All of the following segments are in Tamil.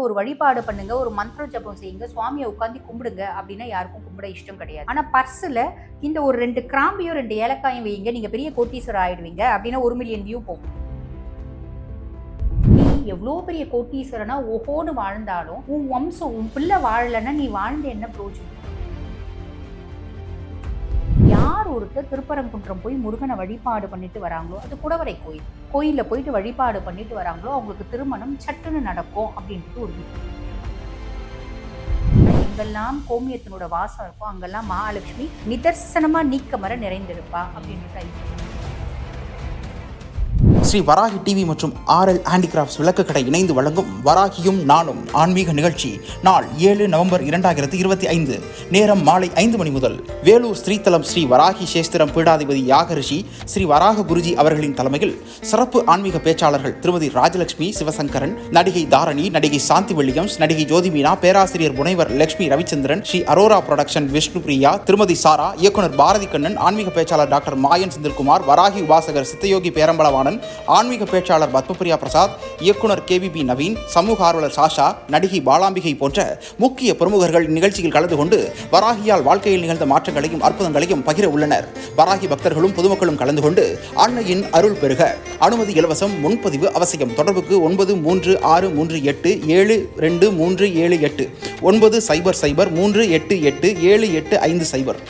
ஒரு வழிபாடு பண்ணுங்க ஒரு மந்திர ஜபம் செய்யுங்க சுவாமியை உட்காந்து கும்பிடுங்க அப்படின்னா யாருக்கும் கும்பிட இஷ்டம் கிடையாது. ஆனா பர்ஸ்ல இந்த ஒரு ரெண்டு கிராம்பியும் ரெண்டு ஏலக்காயும் வைங்க நீங்க பெரிய கோட்டீஸ்வரர் ஆயிடுவீங்க அப்படின்னா ஒரு மில்லியன் வியூ போகும். நீ எவ்வளோ பெரிய கோட்டீஸ்வரனா ஓஹோன்னு வாழ்ந்தாலும் உன் வம்சம் உன் பிள்ளை வாழலைன்னா நீ வாழ்ந்த என்ன பிரோஜனம் யார் ஒருத்தர் திருப்பரங்குன்றம் போய் முருகனை வழிபாடு பண்ணிட்டு வராங்களோ அது குடவரை கோயில். கோயிலில் போயிட்டு வழிபாடு பண்ணிட்டு வராங்களோ அவங்களுக்கு திருமணம் சட்டுன்னு நடக்கும் அப்படின்றது ஒரு விதி. எங்கெல்லாம் கோமியத்தினோட வாசம் இருக்கோ அங்கெல்லாம் மகாலட்சுமி நிதர்சனமா நீக்கமர நிறைந்திருப்பா அப்படின்றது ஐதீகம். ஸ்ரீ வராகி டிவி மற்றும் ஆர்எல் ஹேண்டிகிராஃப்ட்ஸ் விளக்கு கடை இணைந்து வழங்கும் வராகியும் நானும் ஆன்மீக நிகழ்ச்சி. நாள் ஏழு நவம்பர் இரண்டாயிரத்தி இருபத்தி ஐந்து. நேரம் மாலை ஐந்து மணி முதல். வேலூர் ஸ்ரீதலம் ஸ்ரீ வராகி சேஸ்திரம் பீடாதிபதி யாகரிஷி ஸ்ரீ வராக குருஜி அவர்களின் தலைமையில் சிறப்பு ஆன்மீக பேச்சாளர்கள் திருமதி ராஜலட்சுமி சிவசங்கரன் நடிகை தாரணி நடிகை சாந்தி வில்லியம்ஸ் நடிகை ஜோதிமீனா பேராசிரியர் முனைவர் லட்சுமி ரவிச்சந்திரன் ஸ்ரீ அரோரா புரொடக்ஷன் விஷ்ணு பிரியா திருமதி சாரா இயக்குனர் பாரதி கண்ணன் ஆன்மீக பேச்சாளர் டாக்டர் மாயன் செந்தில்குமார் வராகி உபாசகர் சித்தயோகி பேரம்பலவாணன் ஆன்மீக பேச்சாளர் பத்மபிரியா பிரசாத் இயக்குனர் கேவிபி நவீன் சமூக ஆர்வலர் சாஷா நடிகை பாலாம்பிகை போன்ற முக்கிய பிரமுகர்கள் இந்நிகழ்ச்சியில் கலந்து கொண்டு வராகியால் வாழ்க்கையில் நிகழ்ந்த மாற்றங்களையும் அற்புதங்களையும் பகிர உள்ளனர். வராகி பக்தர்களும் பொதுமக்களும் கலந்து கொண்டு அன்னையின் அருள் பெறுக அனுமதி இலவசம் முன்பதிவு அவசியம். தொடர்புக்கு ஒன்பது மூன்று ஆறு மூன்று எட்டு ஏழு ரெண்டு மூன்று ஏழு எட்டு. ஒன்பது சைபர் சைபர் மூன்று எட்டு எட்டு ஏழு எட்டு ஐந்து சைபர்.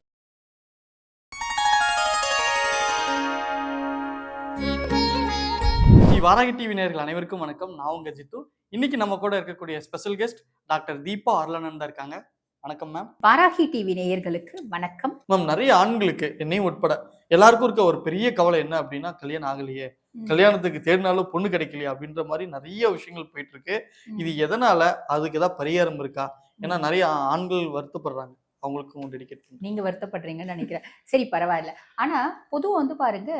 வாராகி டிவி நேயர்கள் அனைவருக்கும் வணக்கம். நான் உங்க ஜித்து. இன்னைக்கு நம்ம கூட இருக்கக்கூடிய special guest doctor Deepa Arulananda இருக்காங்க. வணக்கம் மேம் வாராகி டிவி நேயர்களுக்கு வணக்கம். மேம் நிறைய ஆண்களுக்கு என்னையும் உட்பட எல்லாருக்கும் இருக்க ஒரு பெரிய கவலை என்ன அப்படின்னா கல்யாணம் ஆகலையே. கல்யாணத்துக்கு தேடினாலும் பொண்ணு கிடைக்கலையே அப்படின்ற மாதிரி நிறைய விஷயங்கள் போயிட்டு இருக்கு. இது எதனால? அதுக்கு ஏதாவது பரிகாரம் இருக்கா? ஏன்னா நிறைய ஆண்கள் வருத்தப்படுறாங்க. அவங்களுக்கும் டெடிகேட் நீங்க வருத்தப்படுறீங்கன்னு நினைக்கிறேன். சரி பரவாயில்ல. ஆனா பொதுவா வந்து பாருங்க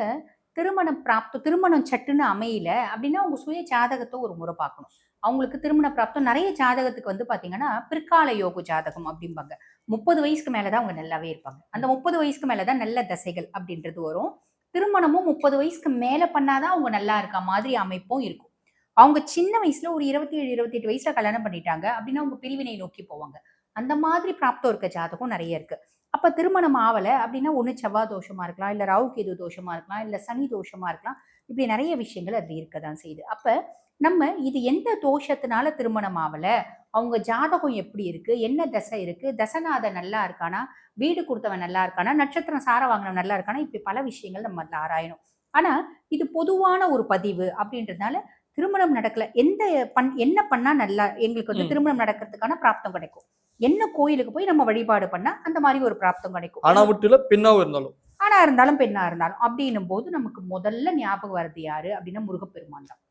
திருமணம் பிராப்தம் திருமணம் சட்டுன்னு அமையல அப்படின்னா அவங்க சுய ஜாதகத்தை ஒரு முறை பார்க்கணும். அவங்களுக்கு திருமண பிராப்தம் நிறைய ஜாதகத்துக்கு வந்து பாத்தீங்கன்னா பிற்கால யோக ஜாதகம் அப்படிம்பாங்க. முப்பது வயசுக்கு மேலதான் அவங்க நல்லாவே இருப்பாங்க. அந்த முப்பது வயசுக்கு மேலதான் நல்ல தசைகள் அப்படின்றது வரும். திருமணமும் முப்பது வயசுக்கு மேல பண்ணாதான் அவங்க நல்லா இருக்க மாதிரி அமைப்பும் இருக்கும். அவங்க சின்ன வயசுல ஒரு இருபத்தி ஏழு இருபத்தி எட்டு வயசுல கல்யாணம் பண்ணிட்டாங்க அப்படின்னா அவங்க பிரிவினை நோக்கி போவாங்க. அந்த மாதிரி பிராப்தம் இருக்க ஜாதகம் நிறைய இருக்கு. அப்ப திருமணம் ஆவல அப்படின்னா ஒண்ணு செவ்வாய் தோஷமா இருக்கலாம் இல்ல ராகு கேது தோஷமா இருக்கலாம் இல்ல சனி தோஷமா இருக்கலாம். இப்படி நிறைய விஷயங்கள் அது இருக்கதான் செய்யுது. அப்ப நம்ம இது எந்த தோஷத்தினால திருமணம் ஆவல அவங்க ஜாதகம் எப்படி இருக்கு என்ன தசை இருக்கு தசநாதன் நல்லா இருக்கானா வீடு கொடுத்தவன் நல்லா இருக்கானா நட்சத்திரம் சார வாங்கினவன் நல்லா இருக்கானா இப்படி பல விஷயங்கள் நம்ம அதுல ஆராயணும். ஆனா இது பொதுவான ஒரு பதிவு அப்படின்றதுனால திருமணம் நடக்கல. எந்த பண் என்ன பண்ணா நல்லா எங்களுக்கு வந்து. திருமணம் நடக்கிறதுக்கான பிராப்தம் கிடைக்கும். என்ன கோயிலுக்கு போய் நம்ம வழிபாடு பண்ணா அந்த மாதிரி ஒரு பிராப்தம் கிடைக்கும். ஆனா விட்டுல பெண்ணாவும் இருந்தாலும். ஆணா இருந்தாலும் பெண்ணா இருந்தாலும். அப்படின்னும் போது நமக்கு முதல்ல ஞாபகம் வருது யாரு? அப்படின்னா முருகப்பெருமான் தான்.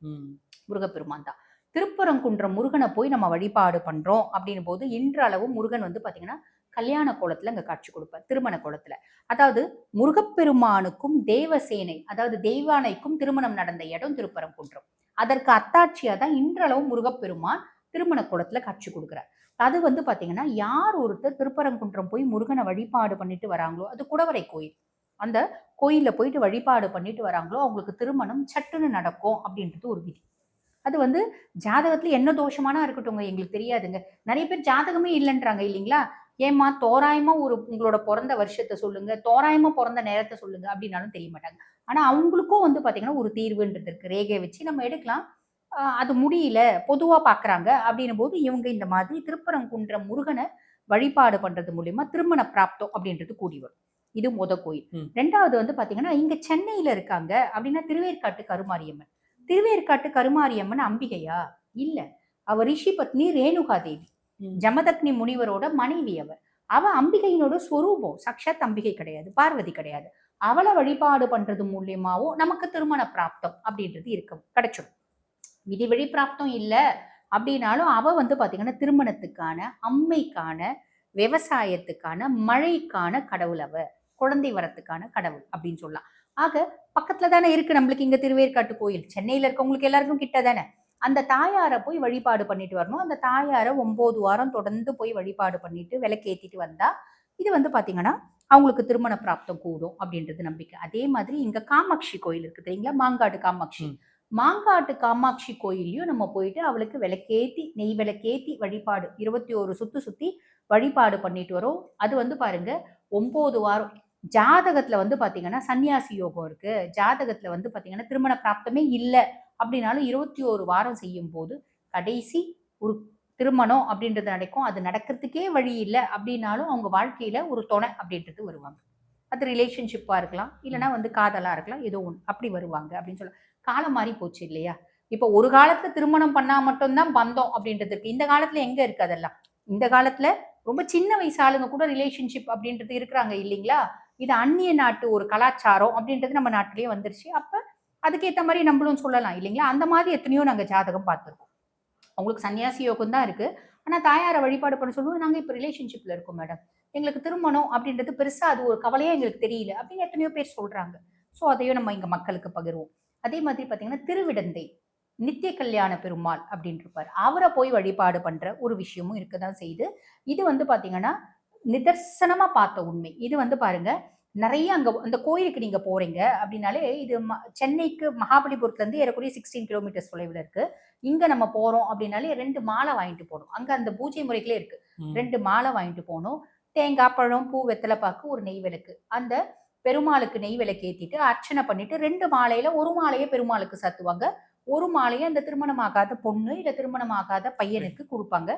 முருகப்பெருமான் தான். திருப்பரங்குன்றம் முருகனை போய் நம்ம வழிபாடு பண்றோம் அப்படின்னும் போது இன்றளவு முருகன் வந்து பாத்தீங்கன்னா கல்யாண கோலத்துல அங்க காட்சி கொடுப்பார் திருமண கோலத்துல. அதாவது முருகப்பெருமானுக்கும் தேவசேனை அதாவது தெய்வானைக்கும் திருமணம் நடந்த இடம் திருப்பரங்குன்றம். அதற்கு அத்தாட்சியா தான் இன்றளவு முருகப்பெருமான் திருமண கோலத்துல காட்சி கொடுக்குறார். அது வந்து பார்த்தீங்கன்னா யார் ஒருத்தர் திருப்பரங்குன்றம் போய் முருகனை வழிபாடு பண்ணிட்டு வராங்களோ அது குடவரை கோயில். அந்த கோயிலில் போயிட்டு வழிபாடு பண்ணிட்டு வராங்களோ அவங்களுக்கு திருமணம் சட்டுன்னு நடக்கும் அப்படின்றது ஒரு விதி. அது வந்து ஜாதகத்தில் என்ன தோஷமானா இருக்கட்டும்ங்க எங்களுக்கு தெரியாதுங்க. நிறைய பேர் ஜாதகமே இல்லைன்றாங்க இல்லைங்களா? ஏம்மா தோராயமா ஒரு உங்களோட பிறந்த வருஷத்தை சொல்லுங்க தோராயமா பிறந்த நேரத்தை சொல்லுங்க அப்படின்னாலும் தெரிய மாட்டாங்க. ஆனா அவங்களுக்கும் வந்து பாத்தீங்கன்னா ஒரு தீர்வுன்றது இருக்கு. ரேகையை வச்சு நம்ம எடுக்கலாம். அது முடியல பொதுவா பாக்குறாங்க. அப்படின்னும் போது இவங்க இந்த மாதிரி திருப்பரங்குன்ற முருகனை வழிபாடு பண்றது மூலியமா திருமண பிராப்தம் அப்படின்றது கூடி வரும். இது முத கோயில். ரெண்டாவது வந்து பாத்தீங்கன்னா இங்க சென்னையில இருக்காங்க அப்படின்னா திருவேற்காட்டு கருமாரியம்மன். திருவேற்காட்டு கருமாரியம்மன் அம்பிகையா? இல்ல. அவ ரிஷி பத்னி ரேணுகா தேவி. ஜமதக்னி முனிவரோட மனைவி அவர். அவ அம்பிகையினோட ஸ்வரூபம். சாக்ஷாத் அம்பிகை கிடையாது பார்வதி கிடையாது. அவளை வழிபாடு பண்றது மூலியமாவும் நமக்கு திருமண பிராப்தம் அப்படின்றது இருக்கும் கிடைச்சிடும் விதிவழி பிராப்தம் இல்லை அப்படின்னாலும் அவ வந்து பார்த்திங்கன்னா திருமணத்துக்கான அம்மைக்கான விவசாயத்துக்கான மழைக்கான கடவுள் அவ. குழந்தை வரத்துக்கான கடவுள் அப்படின்னு சொல்லலாம். ஆக பக்கத்துல தானே இருக்கு நம்மளுக்கு இங்க திருவேற்காட்டு கோயில். சென்னையில இருக்கவங்களுக்கு எல்லாருக்கும் கிட்ட தானே. அந்த தாயாரை போய் வழிபாடு பண்ணிட்டு வரணும். அந்த தாயாரை ஒன்பது வாரம் தொடர்ந்து போய் வழிபாடு பண்ணிட்டு விளக்கேத்திட்டு வந்தா இது வந்து பாத்தீங்கன்னா அவங்களுக்கு திருமண பிராப்தம் கூடும் அப்படின்றது நம்பிக்கை. அதே மாதிரி இங்க காமாட்சி கோயில் இருக்கு தெரியுங்களா? மாங்காடு காமாட்சி. மாங்காட்டு காமாட்சி கோயில்லையும் நம்ம போயிட்டு அவளுக்கு விளக்கேத்தி நெய் விளக்கேத்தி வழிபாடு இருபத்தி ஒரு சுத்து சுத்தி வழிபாடு பண்ணிட்டு வரோம். அது வந்து பாருங்க ஒன்பது வாரம். ஜாதகத்துல வந்து பாத்தீங்கன்னா சன்னியாசி யோகம் இருக்கு. ஜாதகத்துல வந்து பாத்தீங்கன்னா திருமண பிராப்தமே இல்லை அப்படின்னாலும் இருபத்தி ஒரு வாரம் செய்யும் போது கடைசி ஒரு திருமணம் அப்படின்றது நடக்கும். அது நடக்கிறதுக்கே வழி இல்லை அப்படின்னாலும் அவங்க வாழ்க்கையில ஒரு துணை அப்படின்றது வருவாங்க. அது ரிலேஷன்ஷிப்பா இருக்கலாம் இல்லைன்னா வந்து காதலா இருக்கலாம் ஏதோ ஒன்று அப்படி வருவாங்க அப்படின்னு சொல்ல காலம் மாறி போச்சு இல்லையா? இப்போ ஒரு காலத்துல திருமணம் பண்ணா மட்டும்தான் பந்தம் அப்படின்றது இருக்கு. இந்த காலத்துல எங்க இருக்கு அதெல்லாம்? இந்த காலத்துல ரொம்ப சின்ன வயசு ஆளுங்க கூட ரிலேஷன்ஷிப் அப்படின்றது இருக்கிறாங்க இல்லைங்களா? இது அந்நிய நாட்டு ஒரு கலாச்சாரம் அப்படின்றது நம்ம நாட்டிலேயே வந்துருச்சு. அப்ப அதுக்கேற்ற மாதிரி நம்மளும் சொல்லலாம் இல்லைங்களா? அந்த மாதிரி எத்தனையோ நாங்கள் ஜாதகம் பார்த்துருக்கோம். அவங்களுக்கு சன்னியாசி யோகம் தான் இருக்கு. ஆனால் தாயாரை வழிபாடு பண்ண சொல்லுவோம் நாங்கள் இப்போ ரிலேஷன்ஷிப்ல இருக்கோம் மேடம் எங்களுக்கு திருமணம் அப்படின்றது பெருசாக அது ஒரு கவலையாக எங்களுக்கு தெரியல அப்படின்னு எத்தனையோ பேர் சொல்றாங்க. ஸோ அதையும் நம்ம இங்கே மக்களுக்கு பகிர்வோம். அதே மாதிரி பாத்தீங்கன்னா திருவிடந்தை நித்திய கல்யாண பெருமாள் அப்படின்னு இருப்பார் அவரை போய் வழிபாடு பண்ற ஒரு விஷயமும் இருக்கதான் செய்யுது. இது வந்து பாத்தீங்கன்னா நிதர்சனமா பார்த்த உண்மை. இது வந்து பாருங்க நிறைய அங்க அந்த கோயிலுக்கு நீங்க போறீங்க அப்படின்னாலே இது ம- சென்னைக்கு மகாபலிபுரத்துல இருந்து ஏறக்குறைய சிக்ஸ்டீன் கிலோமீட்டர்ஸ் தொலைவில் இருக்கு. இங்க நம்ம போறோம் அப்படின்னாலே ரெண்டு மாலை வாங்கிட்டு போகணும். அங்க அந்த பூஜை முறைகளே இருக்கு. ரெண்டு மாலை வாங்கிட்டு போகணும். தேங்காய் பழம் பூ வெத்தலை பாக்கு ஒரு நெய் விளக்கு. அந்த பெருமாளுக்கு நெய் விளக்கு அர்ச்சனை பண்ணிட்டு ரெண்டு மாலையில ஒரு மாலையை பெருமாளுக்கு சாத்துவாங்க. ஒரு மாலையை அந்த திருமணமாகாத பொண்ணு இல்ல திருமணமாகாத பையனுக்கு கொடுப்பாங்க.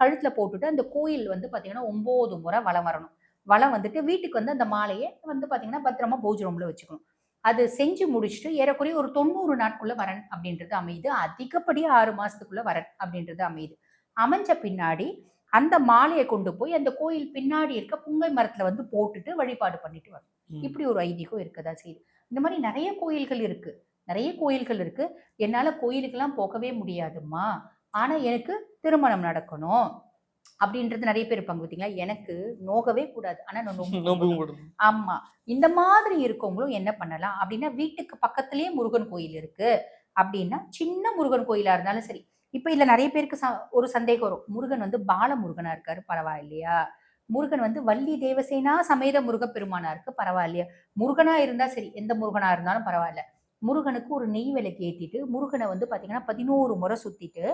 கழுத்துல போட்டுட்டு அந்த கோயில் வந்து பாத்தீங்கன்னா ஒன்பது முறை வலம் வரணும். வலம் வந்துட்டு வீட்டுக்கு வந்து அந்த மாலையை வந்து பாத்தீங்கன்னா பத்திரமா பூஜை ரூமில் வச்சுக்கணும். அது செஞ்சு முடிச்சுட்டு ஏறக்குறைய ஒரு தொண்ணூறு நாட்குள்ள வரன் அப்படின்றது அமையுது. அதிகப்படியா ஆறு மாசத்துக்குள்ள வரன் அப்படின்றது அமையுது. அமைஞ்ச பின்னாடி அந்த மாலையை கொண்டு போய் அந்த கோயில் பின்னாடி இருக்க புங்கை மரத்துல வந்து போட்டுட்டு வழிபாடு பண்ணிட்டு வரும் இப்படி ஒரு ஐதீகம் இருக்கதா செய்யுது இந்த மாதிரி நிறைய கோயில்கள் இருக்கு. நிறைய கோயில்கள் இருக்கு. என்னால கோயிலுக்கெல்லாம் போகவே முடியாதும்மா. ஆனா எனக்கு திருமணம் நடக்கணும் அப்படின்றது நிறைய பேர் இருப்பாங்க பார்த்தீங்களா எனக்கு நோகவே கூடாது. ஆனா நான் நோம்பு நோம்பும் கும்பிடணும். போடணும். ஆமா. இந்த மாதிரி இருக்கவங்களும் என்ன பண்ணலாம் அப்படின்னா வீட்டுக்கு பக்கத்துலயே முருகன் கோயில் இருக்கு அப்படின்னா சின்ன முருகன் கோயிலா இருந்தாலும் சரி. இப்ப இதுல நிறைய பேருக்கு ச- ஒரு சந்தேகம் வரும். முருகன் வந்து பால முருகனா இருக்காரு பரவாயில்லையா? முருகன் வந்து வள்ளி தேவசேனா சமேத முருகப்பெருமானா இருக்கு பரவாயில்லையா? முருகனா இருந்தா சரி எந்த முருகனா இருந்தாலும் பரவாயில்ல. முருகனுக்கு ஒரு நெய் விளக்கு ஏத்திட்டு முருகனை வந்து பாத்தீங்கன்னா பதினோரு முறை சுத்திட்டு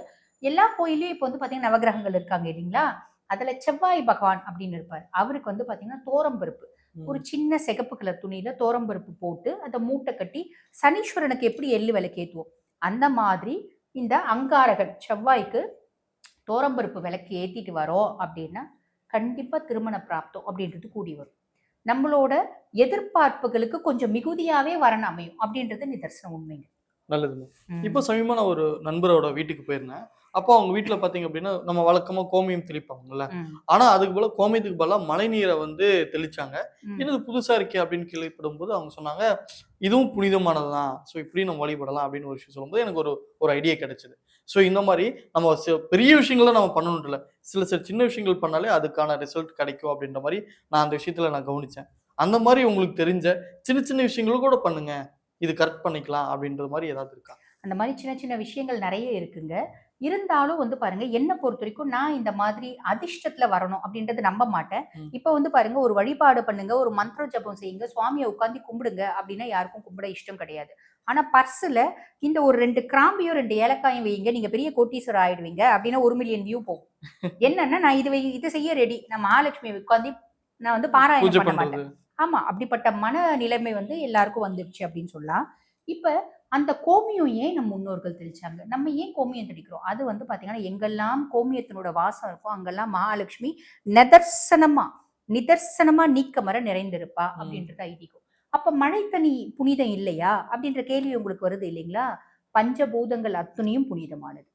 எல்லா கோயிலையும் இப்போ வந்து பாத்தீங்கன்னா நவகிரகங்கள் இருக்காங்க இல்லைங்களா? அதுல செவ்வாய் பகவான் அப்படின்னு இருப்பார். அவருக்கு வந்து பாத்தீங்கன்னா தோரம்பருப்பு. ஒரு சின்ன சிகப்பு கலர் துணியில தோரம்பருப்பு போட்டு அதை மூட்டை கட்டி சனீஸ்வரனுக்கு எப்படி எள்ளு விளக்கு ஏத்துவோம்? அந்த மாதிரி இந்த அங்காரகன் செவ்வாய்க்கு தோரம்பருப்பு விளக்கு ஏத்திட்டு வரோம் அப்படின்னா கண்டிப்பா திருமண பிராப்தம் அப்படின்றது கூடி வரும். நம்மளோட எதிர்பார்ப்புகளுக்கு கொஞ்சம் மிகுதியாவே வரணும் அமையும் அப்படின்றது நிதர்சனம் உண்மைங்க. நல்லதுங்க. இப்போ சமீபமா நான் ஒரு நண்பரோட வீட்டுக்கு போயிருந்தேன். அப்போ அவங்க வீட்டுல பாத்தீங்க அப்படின்னா நம்ம வழக்கமா கோமியம் தெளிப்பாங்கல்ல. ம், ஆனா அதுக்கு போல கோமியத்துக்கு பதிலா மழை நீரை வந்து தெளிச்சாங்க. என்னது புதுசா இருக்கே அப்படின்னு கேள்விப்படும் போது அவங்க சொன்னாங்க இதுவும் புனிதமானதுதான். ஸோ இப்படி நம்ம வழிபடலாம் அப்படின்னு ஒரு விஷயம் சொல்லும்போது எனக்கு ஒரு ஒரு ஐடியா கிடைச்சது. ஸோ இந்த மாதிரி நம்ம பெரிய விஷயங்களை நம்ம பண்ணணும் இல்ல. சில சில சின்ன விஷயங்கள் பண்ணாலே அதுக்கான ரிசல்ட் கிடைக்கும் அப்படின்ற மாதிரி நான் அந்த விஷயத்துல நான் கவனிச்சேன். அந்த மாதிரி உங்களுக்கு தெரிஞ்ச சின்ன சின்ன விஷயங்களும் கூட பண்ணுங்க. இது கரெக்ட் பண்ணிக்கலாம் அப்படின்ற மாதிரி ஏதாவது இருக்கா? அந்த மாதிரி சின்ன சின்ன விஷயங்கள் நிறைய இருக்குங்க. இருந்தாலும் வந்து பாருங்க என்ன பொறுத்த வரைக்கும் நான் இந்த மாதிரி அதிர்ஷ்டத்துல வரணும் அப்படின்றது நம்ப மாட்டேன். இப்ப வந்து பாருங்க ஒரு வழிபாடு பண்ணுங்க ஒரு மந்திர ஜபம் செய்யுங்க சுவாமியை உட்காந்து கும்பிடுங்க அப்படின்னா யாருக்கும் கும்பிட இஷ்டம் கிடையாது. ஆனா பர்ஸ்ல இந்த ஒரு ரெண்டு கிராம்பியும் ரெண்டு ஏலக்காயும் வைங்க நீங்க பெரிய கோட்டீஸ்வரர் ஆயிடுவீங்க அப்படின்னா ஒரு மில்லியன் வியூ போகும். என்னன்னா நான் இது வை- இது செய்ய ரெடி நான் மகாலட்சுமி உட்காந்து நான் வந்து பாராயணம் பண்ண மாட்டேன். ஆமா அப்படிப்பட்ட மன நிலைமை வந்து எல்லாருக்கும் வந்துருச்சு அப்படின்னு சொல்லலாம். இப்ப அந்த கோமியம் ஏன் நம்ம முன்னோர்கள் தெளிச்சாங்க? நம்ம ஏன் கோமியம் தெளிக்கிறோம்? அது வந்து பாத்தீங்கன்னா எங்கெல்லாம் கோமியத்தினோட வாசம் இருக்கோ அங்கெல்லாம் மகாலட்சுமி நிதர்சனமா நிதர்சனமா நீக்கமர நிறைந்திருப்பா அப்படின்றது ஐதீகம். அப்ப மழை தனி புனிதம் இல்லையா? அப்படின்ற கேள்வி உங்களுக்கு வருது இல்லைங்களா? பஞ்சபூதங்கள் அத்துணையும் புனிதமானது.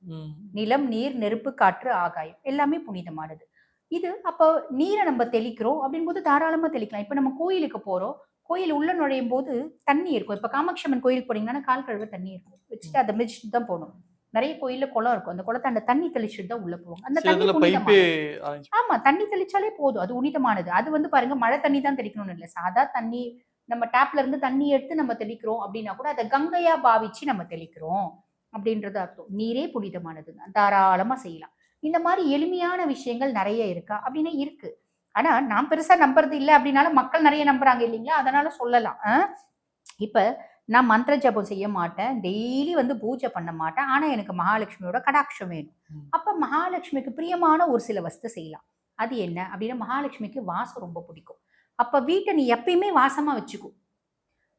நிலம் நீர் நெருப்பு காற்று ஆகாயம் எல்லாமே புனிதமானது. இது அப்போ நீரை நம்ம தெளிக்கிறோம் அப்படின்போது தாராளமா தெளிக்கலாம். இப்ப நம்ம கோயிலுக்கு போறோம். கோயில் உள்ள நுழையும் போது தண்ணி இருக்கும். இப்ப காமாட்சி அம்மன் கோயிலுக்கு போனீங்கன்னா கால் கழுவ தண்ணி இருக்கும். வச்சுட்டு அதை மிதிச்சுட்டு தான் போகணும். நிறைய கோயில்ல குளம் இருக்கும். அந்த குளத்தை அந்த தண்ணி தெளிச்சுட்டு தான் உள்ள போவாங்க. அந்த தண்ணி புனிதமானது. ஆமா தண்ணி தெளிச்சாலே போதும். அது உனிதமானது. அது வந்து பாருங்க மழை தண்ணி தான் தெளிக்கணும்னு இல்லை. சாதா தண்ணி நம்ம டேப்ல இருந்து தண்ணி எடுத்து நம்ம தெளிக்கிறோம் அப்படின்னா கூட அதை கங்கையா பாவிச்சு நம்ம தெளிக்கிறோம் அப்படின்றது அர்த்தம். நீரே புனிதமானது தான் தாராளமா செய்யலாம். இந்த மாதிரி எளிமையான விஷயங்கள் நிறைய இருக்கா? அப்படின்னா இருக்கு. ஆனா நான் பெருசா நம்புறது இல்லை அப்படின்னாலும் மக்கள் நிறைய நம்புறாங்க இல்லைங்களா? அதனால சொல்லலாம்? இப்ப நான் மந்திர ஜபம் செய்ய மாட்டேன். டெய்லி வந்து பூஜை பண்ண மாட்டேன். ஆனா எனக்கு மகாலட்சுமியோட கடாட்சம் வேணும். அப்ப மகாலட்சுமிக்கு பிரியமான ஒரு சில வஸ்து செய்யலாம். அது என்ன? அப்படின்னா மகாலட்சுமிக்கு வாசம் ரொம்ப பிடிக்கும். அப்ப வீட்டை நீ எப்பயுமே வாசமா வச்சுக்கோ.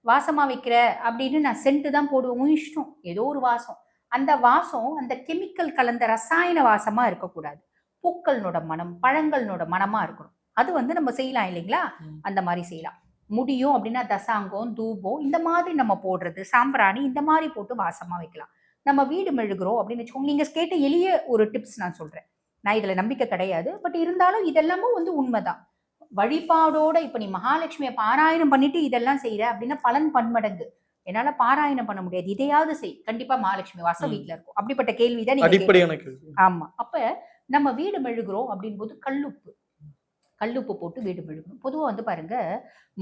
வாசமா வைக்கிற அப்படின்னு நான் சென்ட் தான் போடுவேன். உன் இஷ்டம். ஏதோ ஒரு வாசம். அந்த வாசம் அந்த கெமிக்கல் கலந்த ரசாயன வாசமா இருக்கக்கூடாது. பூக்களனோட மனம் பழங்களனோட மனமா இருக்கணும். அது வந்து நம்ம செய்யலாம் இல்லைங்களா. அந்த மாதிரி செய்யலாம். முடியும் அப்படின்னா தசாங்கம் தூபம் இந்த மாதிரி நம்ம போடுறது சாம்பிராணி இந்த மாதிரி போட்டு வாசமா வைக்கலாம். நம்ம வீடு மெழுகுறோம் அப்படின்னு வச்சுக்கோங்க. நீங்க கேட்ட எளிய ஒரு டிப்ஸ் நான் சொல்றேன். நான் இதுல நம்பிக்கை கிடையாது. பட் இருந்தாலும் இதெல்லாமும் வந்து உண்மைதான். வழிபாடோட இப்ப நீ மகாலட்சுமியை பாராயணம் பண்ணிட்டு இதெல்லாம் செய்யற அப்படின்னா பலன் பன்மடங்கு. என்னால பாராயணம் பண்ண முடியாது. இதையாவது செய். கண்டிப்பா மகாலட்சுமி வாசம் ம். வீட்ல இருக்கும். அப்படிப்பட்ட கேள்விதான் நீங்க ஆமா. அப்ப நம்ம வீடு மெழுகுறோம் அப்படின் போது கல்லுப்பு. கல்லுப்பு போட்டு வீடு மெழுகணும். பொதுவா வந்து பாருங்க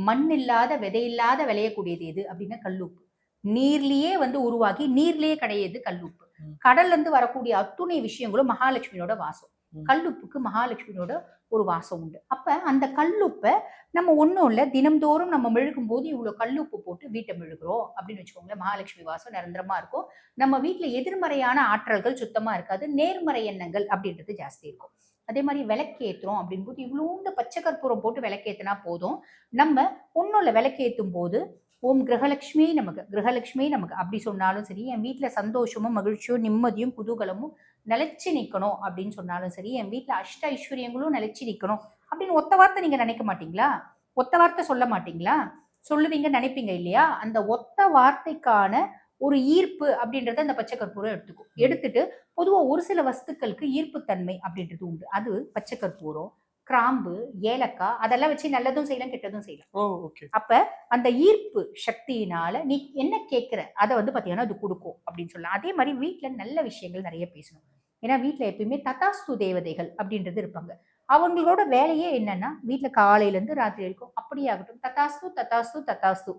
மண் இல்லாத விதை இல்லாத விளையக்கூடியது எது அப்படின்னா கல்லுப்பு. நீர்லயே வந்து உருவாகி நீர்லயே கிடையாது கல்லுப்பு. கடல்ல இருந்து வரக்கூடிய அத்துணை விஷயங்களும் மகாலட்சுமியோட வாசம். கல்லுப்புக்கு மகாலட்சுமியோட ஒரு வாசம் உண்டு. அப்ப அந்த கல்லுப்பை நம்ம ஒண்ணும் இல்ல தினம்தோறும் நம்ம மெழுகும் போது இவ்வளவு கல்லுப்பு போட்டு வீட்டை மெழுகுறோம் அப்படின்னு வச்சுக்கோங்களேன் மகாலட்சுமி வாசம் நிரந்தரமா இருக்கும். நம்ம வீட்ல எதிர்மறையான ஆற்றல்கள் சுத்தமா இருக்காது நேர்மறை எண்ணங்கள் அப்படின்றது ஜாஸ்தி இருக்கும். அதே மாதிரி விளக்கேத்துறோம் அப்படின்போது இவ்வளோண்டு பச்சை கற்பூரம் போட்டு விளக்கேற்றினா போதும். நம்ம ஒன்றும் இல்லை விளக்கேற்றும் போது ஓம் கிரகலட்சுமி நமக்கு கிரகலட்சுமி நமக்கு அப்படி சொன்னாலும் சரி என் வீட்டில் சந்தோஷமும் மகிழ்ச்சியும் நிம்மதியும் குதூகலமும் நிலைச்சு நிற்கணும் அப்படின்னு சொன்னாலும் சரி என் வீட்டில் அஷ்ட ஐஸ்வர்யங்களும் நிலைச்சு நிற்கணும் அப்படின்னு ஒத்த வார்த்தை நீங்கள் நினைக்க மாட்டீங்களா? ஒத்த வார்த்தை சொல்ல மாட்டீங்களா? சொல்லுவீங்க நினைப்பீங்க இல்லையா? அந்த ஒத்த வார்த்தைக்கான ஒரு ஈர்ப்பு அப்படின்றத அந்த பச்சை கற்பூரம் எடுத்துக்கும் எடுத்துட்டு பொதுவா ஒரு சில வஸ்துக்களுக்கு ஈர்ப்புத்தன்மை அப்படின்றது உண்டு. அது பச்சை கற்பூரம் கிராம்பு ஏலக்காய் அதெல்லாம் வச்சு நல்லதும் செய்யலாம் கெட்டதும் செய்யலாம். Oh okay. அப்ப அந்த ஈர்ப்பு சக்தியினால நீ என்ன கேட்கிற அதை வந்து பாத்தீங்கன்னா அது கொடுக்கும் அப்படின்னு சொல்லலாம். அதே மாதிரி வீட்ல நல்ல விஷயங்கள் நிறைய பேசணும். ஏன்னா வீட்ல எப்பயுமே ததாஸ்து தேவதைகள் அப்படின்றது இருப்பாங்க. அவங்களோட வேலையே என்னன்னா வீட்ல காலையில இருந்து ராத்திரி வரைக்கும் அப்படியே ஆகட்டும் ததாஸ்து ததாஸ்து ததாஸ்து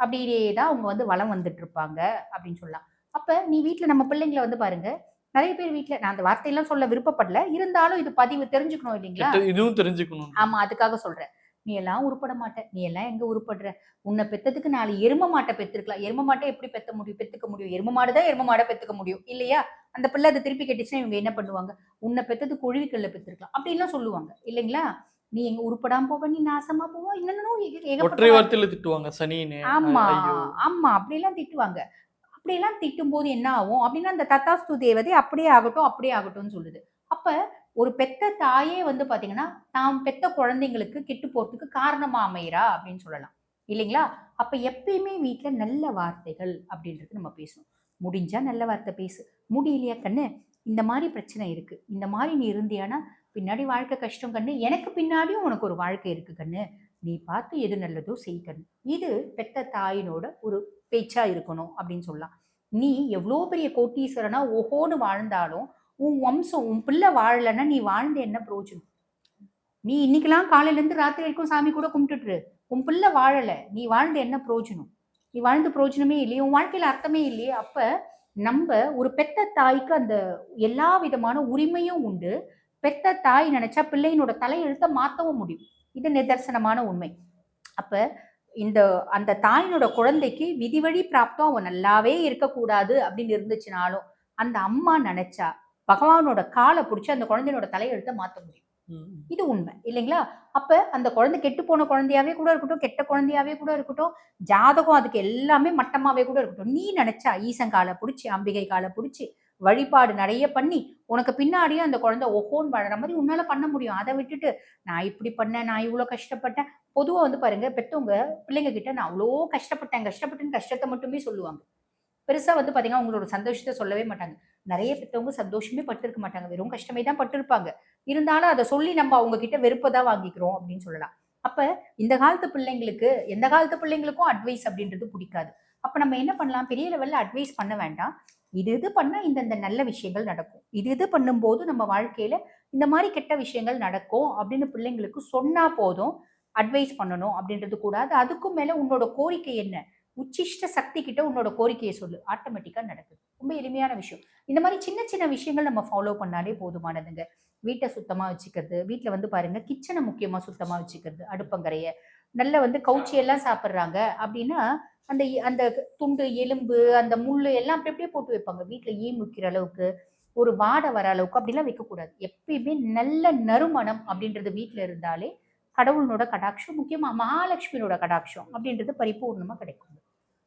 அப்படியே தான் அவங்க வந்து வளம் வந்துட்டு இருப்பாங்க அப்படின்னு சொல்லலாம். அப்ப நீ வீட்ல நம்ம பிள்ளைங்களை வந்து பாருங்க. நிறைய பேர் வீட்ல நான் அந்த வார்த்தையெல்லாம் சொல்ல விருப்பப்படல. இருந்தாலும் இது பதிவு தெரிஞ்சுக்கணும் இல்லைங்களா? இதுவும் தெரிஞ்சுக்கணும். ஆமா அதுக்காக சொல்றேன். நீ எல்லாம் உருப்பட மாட்ட. நீ எல்லாம் எங்க உருப்படுற? உன்னை பெத்ததுக்கு நாலு எரும மாட்டை பெத்திருக்கலாம். எரும மாட்டை எப்படி பெத்த முடியும்? பெத்துக்க முடியும். எரும மாடு தான் எரும மாடை பெத்துக்க முடியும். இல்லையா? அந்த பிள்ளை அதை திருப்பி கேட்டுச்சுன்னா இவங்க என்ன பண்ணுவாங்க? உன்னை பெத்தது குழுவிக்கல்ல பெத்திருக்கலாம். அப்படின்லாம் சொல்லுவாங்க. இல்லைங்களா? நீ எங்க உருப்படாம போவ நீ நாசமா போவ ஏகப்பட்ட ஒற்றை வார்த்தையில திட்டுவாங்க சனின்னு. ஆமா ஆமா அப்படிலாம் திட்டுவாங்க. அப்படியெல்லாம் திட்டும் போது என்ன ஆகும் அப்படின்னா அந்த தத்தாஸ்து தேவதை அப்படியே ஆகட்டும் அப்படியே ஆகட்டும்னு சொல்லுது. அப்ப ஒரு பெத்த தாயே வந்து பாத்தீங்கன்னா தாம் பெத்த குழந்தைங்களுக்கு கெட்டு போறதுக்கு காரணமா அமையறா? அப்படின்னு சொல்லலாம். இல்லைங்களா? அப்ப எப்பயுமே வீட்ல நல்ல வார்த்தைகள் அப்படின்றது நம்ம பேசணும். முடிஞ்சா நல்ல வார்த்தை பேசு. முடியலையா கண்ணு? இந்த மாதிரி பிரச்சனை இருக்கு. இந்த மாதிரி நீ இருந்தியானா பின்னாடி வாழ்க்கை கஷ்டம் கண்ணு. எனக்கு பின்னாடியும் உனக்கு ஒரு வாழ்க்கை இருக்கு கண்ணு. நீ பார்த்து எது நல்லதோ செய் கண்ணு. இது பெத்த தாயினோட ஒரு பேச்சா இருக்கணும் அப்படின்னு சொல்லலாம். நீ எவ்வளோ பெரிய கோட்டீஸ்வரனா ஓஹோன்னு வாழ்ந்தாலும் உன் வம்சம் உன் பிள்ளை வாழலைன்னா நீ வாழ்ந்து என்ன பிரோஜனம் நீ இன்னைக்கெல்லாம் காலையிலேருந்து ராத்திரி வரைக்கும் சாமி கூட கும்பிட்டுட்டு உன் பிள்ளை வாழலை. நீ வாழ்ந்து என்ன பிரோஜனம் நீ வாழ்ந்து பிரோஜனமே இல்லையே. உன் வாழ்க்கையில் அர்த்தமே இல்லையே. அப்போ நம்ம ஒரு பெத்த தாய்க்கு அந்த எல்லா விதமான உரிமையும் உண்டு. பெத்த தாய் நினைச்சா பிள்ளையினோட தலையெழுத்த மாத்தவும் முடியும். இது நிதர்சனமான உண்மை. அப்ப இந்த அந்த தாயினோட குழந்தைக்கு விதிவழி பிராப்தம் அவன் நல்லாவே இருக்கக்கூடாது அப்படின்னு இருந்துச்சுனாலும் அந்த அம்மா நினைச்சா பகவானோட காலை பிடிச்சி அந்த குழந்தையோட தலையெழுத்த மாத்த முடியும். இது உண்மை இல்லைங்களா? அப்ப அந்த குழந்தை கெட்டு போன குழந்தையாவே கூட இருக்கட்டும் கெட்ட குழந்தையாவே கூட இருக்கட்டும் ஜாதகம் அதுக்கு எல்லாமே மட்டமாவே கூட இருக்கட்டும். நீ நினைச்சா ஈசன் காலை பிடிச்சி அம்பிகை காலை பிடிச்சி வழிபாடு நிறைய பண்ணி உனக்கு பின்னாடியே அந்த குழந்தை ஒஹோன்னு வாழற மாதிரி உன்னால பண்ண முடியும். அதை விட்டுட்டு நான் இப்படி பண்ணேன் நான் இவ்வளோ கஷ்டப்பட்டேன். பொதுவா வந்து பாருங்க பெற்றவங்க பிள்ளைங்க கிட்ட நான் அவ்வளோ கஷ்டப்பட்டேன். கஷ்டப்பட்டேன்னு கஷ்டத்தை மட்டுமே சொல்லுவாங்க. பெருசா வந்து பாத்தீங்கன்னா அவங்களோட சந்தோஷத்தை சொல்லவே மாட்டாங்க. நிறைய பெற்றவங்க சந்தோஷமே பட்டிருக்க மாட்டாங்க. வெறும் கஷ்டமே தான் பட்டிருப்பாங்க. இருந்தாலும் அதை சொல்லி நம்ம அவங்க கிட்ட வெறுப்பதா வாங்கிக்கிறோம் அப்படின்னு சொல்லலாம். அப்ப இந்த காலத்து பிள்ளைங்களுக்கு எந்த காலத்து பிள்ளைங்களுக்கும் அட்வைஸ் அப்படின்றது பிடிக்காது. அப்ப நம்ம என்ன பண்ணலாம்? பெரிய லெவல்ல அட்வைஸ் பண்ண வேண்டாம். இது இது பண்ணா இந்தந்த நல்ல விஷயங்கள் நடக்கும். இது இது பண்ணும்போது நம்ம வாழ்க்கையில இந்த மாதிரி கெட்ட விஷயங்கள் நடக்கும் அப்படின்னு பிள்ளைங்களுக்கு சொன்னா போதும் அட்வைஸ் பண்ணணும் அப்படின்றது கூடாது. அதுக்கும் மேல உன்னோட கோரிக்கை என்ன? உச்சிஷ்ட சக்தி கிட்ட உன்னோட கோரிக்கையை சொல்லு. ஆட்டோமேட்டிக்கா நடக்குது. ரொம்ப எளிமையான விஷயம். இந்த மாதிரி சின்ன சின்ன விஷயங்கள் நம்ம ஃபாலோ பண்ணாலே போதுமானதுங்க. வீட்டை சுத்தமா வச்சுக்கிறது வீட்டில் வந்து பாருங்க கிச்சனை முக்கியமா சுத்தமா வச்சுக்கிறது அடுப்பங்கரையை நல்ல வந்து கவுச்சி எல்லாம் சாப்பிட்றாங்க. அப்படின்னா அந்த அந்த துண்டு எலும்பு அந்த முள்ளு எல்லாம் அப்படி அப்படியே போட்டு வைப்பாங்க. வீட்டில் ஈ முக்கிற அளவுக்கு ஒரு வாடை வர அளவுக்கு அப்படிலாம் வைக்கக்கூடாது எப்பயுமே நல்ல நறுமணம் அப்படின்றது வீட்டில் இருந்தாலே கடவுளனோட கடாட்சம் முக்கியமாக மகாலட்சுமியோட கடாட்சம் அப்படின்றது பரிபூர்ணமாக கிடைக்கும்.